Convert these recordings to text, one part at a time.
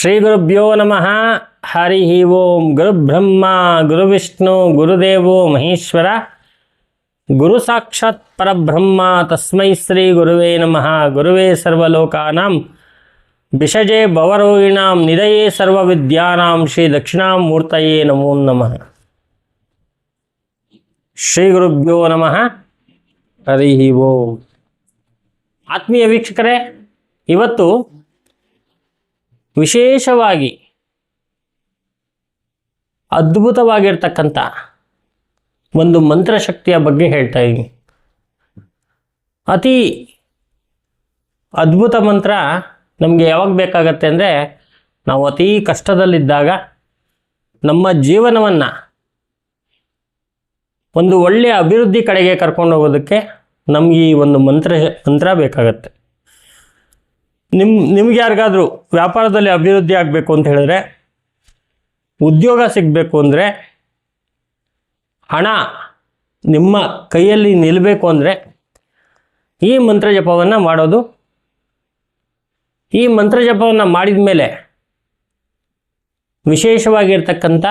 ಶ್ರೀ ಗುರುಭ್ಯೋ ನಮಃ. ಹರಿ ಓಂ. ಗುರುಬ್ರಹ್ಮ, ಗುರುವಿಷ್ಣು, ಗುರುದೇವೋ ಮಹೇಶ್ವರ. ಗುರು ಸಾಕ್ಷಾತ್ ಪರಬ್ರಹ್ಮ. ತಸ್ಮೈ ಶ್ರೀ ಗುರುವೇ ನಮಃ. ಗುರುವೇ ಸರ್ವಲೋಕಾನಾಂ. ಬಿಷಜೆ ಭವರೋಗಿಣಾಂ ನಿಧಯೇ ಸರ್ವವಿದ್ಯಾನಾಂ. ಶ್ರೀ ದಕ್ಷಿಣಾಮೂರ್ತಯೇ ನಮೋ ನಮಃ. ಶ್ರೀ ಗುರುಭ್ಯೋ ನಮಃ. ಹರಿ ಓಂ. ಆತ್ಮೀಯ ವೀಕ್ಷಕರೇ, ಇವತ್ತು ವಿಶೇಷವಾಗಿ ಅದ್ಭುತವಾಗಿರ್ತಕ್ಕಂಥ ಒಂದು ಮಂತ್ರಶಕ್ತಿಯ ಬಗ್ಗೆ ಹೇಳ್ತಾ ಇದ್ದೀನಿ. ಅತಿ ಅದ್ಭುತ ಮಂತ್ರ ನಮಗೆ ಯಾವಾಗ ಬೇಕಾಗತ್ತೆ ಅಂದರೆ ನಾವು ಅತೀ ಕಷ್ಟದಲ್ಲಿದ್ದಾಗ ನಮ್ಮ ಜೀವನವನ್ನು ಒಂದು ಒಳ್ಳೆಯ ಅಭಿವೃದ್ಧಿ ಕಡೆಗೆ ಕರ್ಕೊಂಡು ಹೋಗೋದಕ್ಕೆ ನಮಗೆ ಈ ಒಂದು ಮಂತ್ರ ಮಂತ್ರ ಬೇಕಾಗತ್ತೆ. ನಿಮ್ಮ ನಿಮ್ಗೆ ಯಾರಿಗಾದರೂ ವ್ಯಾಪಾರದಲ್ಲಿ ಅಭಿವೃದ್ಧಿ ಆಗಬೇಕು ಅಂತ ಹೇಳಿದ್ರೆ, ಉದ್ಯೋಗ ಸಿಗಬೇಕು ಅಂದರೆ ಹಣ ನಿಮ್ಮ ಕೈಯಲ್ಲಿ ನಿಲ್ಲಬೇಕು ಅಂದರೆ ಈ ಮಂತ್ರ ಜಪವನ್ನು ಮಾಡೋದು. ಈ ಮಂತ್ರ ಜಪವನ್ನು ಮಾಡಿದ ಮೇಲೆ ವಿಶೇಷವಾಗಿರ್ತಕ್ಕಂಥ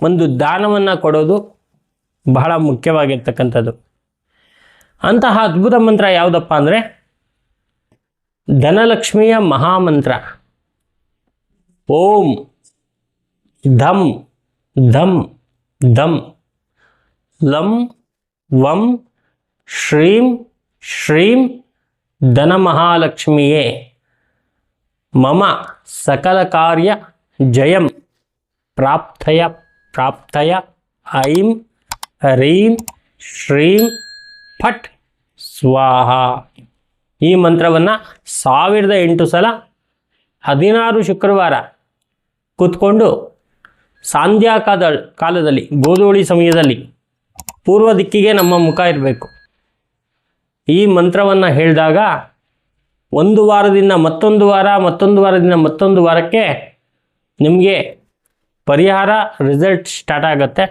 ಒಂದು ದಾನವನ್ನು ಕೊಡೋದು ಬಹಳ ಮುಖ್ಯವಾಗಿರ್ತಕ್ಕಂಥದ್ದು. ಅಂತಹ ಅದ್ಭುತ ಮಂತ್ರ ಯಾವುದಪ್ಪ ಅಂದರೆ ಧನಲಕ್ಷ್ಮಿಯ ಮಹಾಮಂತ್ರ ಓಂ ಧಂ ಧಂ ಧಂ ಲಂ ವಂ ಶ್ರೀಂ ಶ್ರೀಂ ಧನಮಹಾಲಕ್ಷ್ಮಿಯೇ ಮಮ ಸಕಲ ಕಾರ್ಯ ಜಯಂ ಪ್ರಾಪ್ತಯ ಪ್ರಾಪ್ತಯ ಐಂ ಹರೀಂ ಶ್ರೀಂ ಫಟ್ ಸ್ವಾಹ ಈ ಮಂತ್ರವನ್ನು ಸಾವಿರದ ಎಂಟು ಸಲ ಹದಿನಾರು ಶುಕ್ರವಾರ ಕೂತ್ಕೊಂಡು ಸಾಂಧ್ಯಾಕಾದ ಕಾಲದಲ್ಲಿ, ಗೋಧೂಳಿ ಸಮಯದಲ್ಲಿ ಪೂರ್ವ ದಿಕ್ಕಿಗೆ ನಮ್ಮ ಮುಖ ಇರಬೇಕು. ಈ ಮಂತ್ರವನ್ನು ಹೇಳಿದಾಗ ಒಂದು ವಾರದಿಂದ ಮತ್ತೊಂದು ವಾರ, ಮತ್ತೊಂದು ವಾರದಿಂದ ಮತ್ತೊಂದು ವಾರಕ್ಕೆ ನಿಮಗೆ ಪರಿಹಾರ ರಿಸಲ್ಟ್ ಸ್ಟಾರ್ಟ್ ಆಗುತ್ತೆ.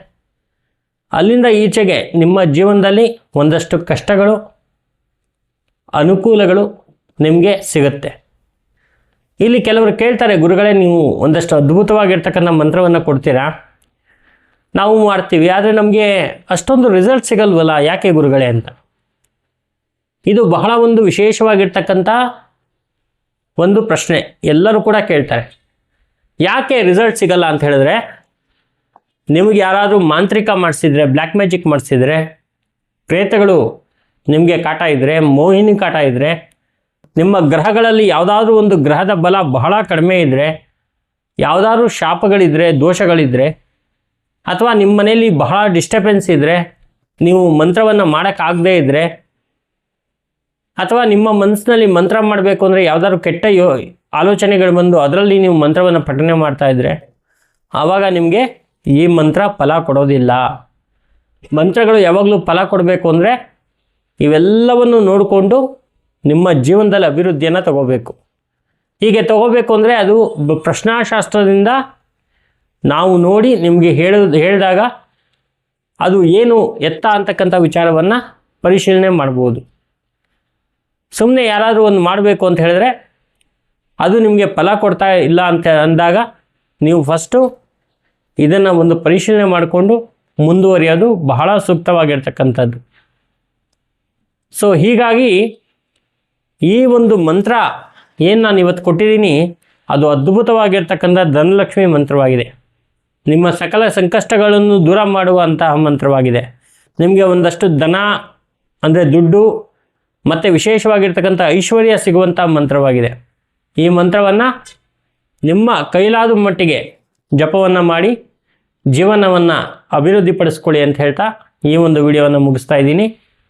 ಅಲ್ಲಿಂದ ಈಚೆಗೆ ನಿಮ್ಮ ಜೀವನದಲ್ಲಿ ಒಂದಷ್ಟು ಕಷ್ಟಗಳು ಅನುಕೂಲಗಳು ನಿಮಗೆ ಸಿಗುತ್ತೆ. ಇಲ್ಲಿ ಕೆಲವರು ಕೇಳ್ತಾರೆ, ಗುರುಗಳೇ, ನೀವು ಒಂದಷ್ಟು ಅದ್ಭುತವಾಗಿರ್ತಕ್ಕಂಥ ಮಂತ್ರವನ್ನು ಕೊಡ್ತೀರಾ? ನಾವು ಮಾಡ್ತೀವಿ, ಆದರೆ ನಮಗೆ ಅಷ್ಟೊಂದು ರಿಸಲ್ಟ್ ಸಿಗಲ್ವಲ್ಲ, ಯಾಕೆ ಗುರುಗಳೇ ಅಂತ? ಇದು ಬಹಳ ಒಂದು ವಿಶೇಷವಾಗಿರ್ತಕ್ಕಂಥ ಒಂದು ಪ್ರಶ್ನೆ ಎಲ್ಲರೂ ಕೂಡ ಕೇಳ್ತಾರೆ. ಯಾಕೆ ರಿಸಲ್ಟ್ ಸಿಗಲ್ಲ ಅಂತ ಹೇಳಿದ್ರೆ, ನಿಮಗೆ ಯಾರಾದರೂ ಮಾಂತ್ರಿಕ ಮಾಡಿಸಿದರೆ ಬ್ಲ್ಯಾಕ್ ಮ್ಯಾಜಿಕ್ ಮಾಡಿಸಿದರೆ, ಪ್ರೇತಗಳು ನಿಮಗೆ ಕಾಟ ಇದ್ದರೆ ಮೋಹಿನಿ ಕಾಟ ಇದ್ದರೆ ನಿಮ್ಮ ಗ್ರಹಗಳಲ್ಲಿ ಯಾವುದಾದ್ರೂ ಒಂದು ಗ್ರಹದ ಬಲ ಬಹಳ ಕಡಿಮೆ ಇದ್ದರೆ ಯಾವುದಾದ್ರೂ ಶಾಪಗಳಿದ್ದರೆ ದೋಷಗಳಿದ್ದರೆ ಅಥವಾ ನಿಮ್ಮ ಮನೆಯಲ್ಲಿ ಬಹಳ ಡಿಸ್ಟರ್ಬೆನ್ಸ್ ಇದ್ದರೆ ನೀವು ಮಂತ್ರವನ್ನು ಮಾಡೋಕ್ಕಾಗದೇ ಇದ್ದರೆ ಅಥವಾ ನಿಮ್ಮ ಮನಸ್ಸಿನಲ್ಲಿ ಮಂತ್ರ ಮಾಡಬೇಕು ಅಂದರೆ ಯಾವುದಾದ್ರು ಕೆಟ್ಟ ಯೋ, ಆಲೋಚನೆಗಳು ಬಂದು ಅದರಲ್ಲಿ ನೀವು ಮಂತ್ರವನ್ನು ಪಠನೆ ಇದ್ದರೆ ಆವಾಗ ನಿಮಗೆ ಈ ಮಂತ್ರ ಫಲ ಕೊಡೋದಿಲ್ಲ. ಮಂತ್ರಗಳು ಯಾವಾಗಲೂ ಫಲ ಕೊಡಬೇಕು ಅಂದರೆ ಇವೆಲ್ಲವನ್ನು ನೋಡಿಕೊಂಡು ನಿಮ್ಮ ಜೀವನದಲ್ಲಿ ಅಭಿವೃದ್ಧಿಯನ್ನು ತಗೋಬೇಕು. ಹೀಗೆ ತಗೋಬೇಕು ಅಂದರೆ ಅದು ಪ್ರಶ್ನಾಶಾಸ್ತ್ರದಿಂದ ನಾವು ನೋಡಿ ನಿಮಗೆ ಹೇಳ, ಹೇಳಿದಾಗ ಅದು ಏನು ಎತ್ತ ಅಂತಕ್ಕಂಥ ವಿಚಾರವನ್ನು ಪರಿಶೀಲನೆ ಮಾಡ್ಬೋದು. ಸುಮ್ಮನೆ ಯಾರಾದರೂ ಒಂದು ಮಾಡಬೇಕು ಅಂತ ಹೇಳಿದ್ರೆ ಅದು ನಿಮಗೆ ಫಲ ಕೊಡ್ತಾ ಇಲ್ಲ ಅಂತ ಅಂದಾಗ ನೀವು ಫಸ್ಟು ಇದನ್ನು ಒಂದು ಪರಿಶೀಲನೆ ಮಾಡಿಕೊಂಡು ಮುಂದುವರಿಯೋದು ಬಹಳ ಸೂಕ್ತವಾಗಿರ್ತಕ್ಕಂಥದ್ದು. ಸೊ ಹೀಗಾಗಿ ಈ ಒಂದು ಮಂತ್ರ ಏನು ನಾನು ಇವತ್ತು ಕೊಟ್ಟಿದ್ದೀನಿ, ಅದು ಅದ್ಭುತವಾಗಿರ್ತಕ್ಕಂಥ ಧನಲಕ್ಷ್ಮಿ ಮಂತ್ರವಾಗಿದೆ. ನಿಮ್ಮ ಸಕಲ ಸಂಕಷ್ಟಗಳನ್ನು ದೂರ ಮಾಡುವಂತಹ ಮಂತ್ರವಾಗಿದೆ. ನಿಮಗೆ ಒಂದಷ್ಟು ಧನ, ಅಂದರೆ ದುಡ್ಡು, ಮತ್ತು ವಿಶೇಷವಾಗಿರ್ತಕ್ಕಂಥ ಐಶ್ವರ್ಯ ಸಿಗುವಂಥ ಮಂತ್ರವಾಗಿದೆ. ಈ ಮಂತ್ರವನ್ನು ನಿಮ್ಮ ಕೈಲಾದ ಮಟ್ಟಿಗೆ ಜಪವನ್ನು ಮಾಡಿ, ಜೀವನವನ್ನು ಅಭಿವೃದ್ಧಿಪಡಿಸ್ಕೊಳ್ಳಿ ಅಂತ ಹೇಳ್ತಾ ಈ ಒಂದು ವಿಡಿಯೋವನ್ನು ಮುಗಿಸ್ತಾ ಇದ್ದೀನಿ.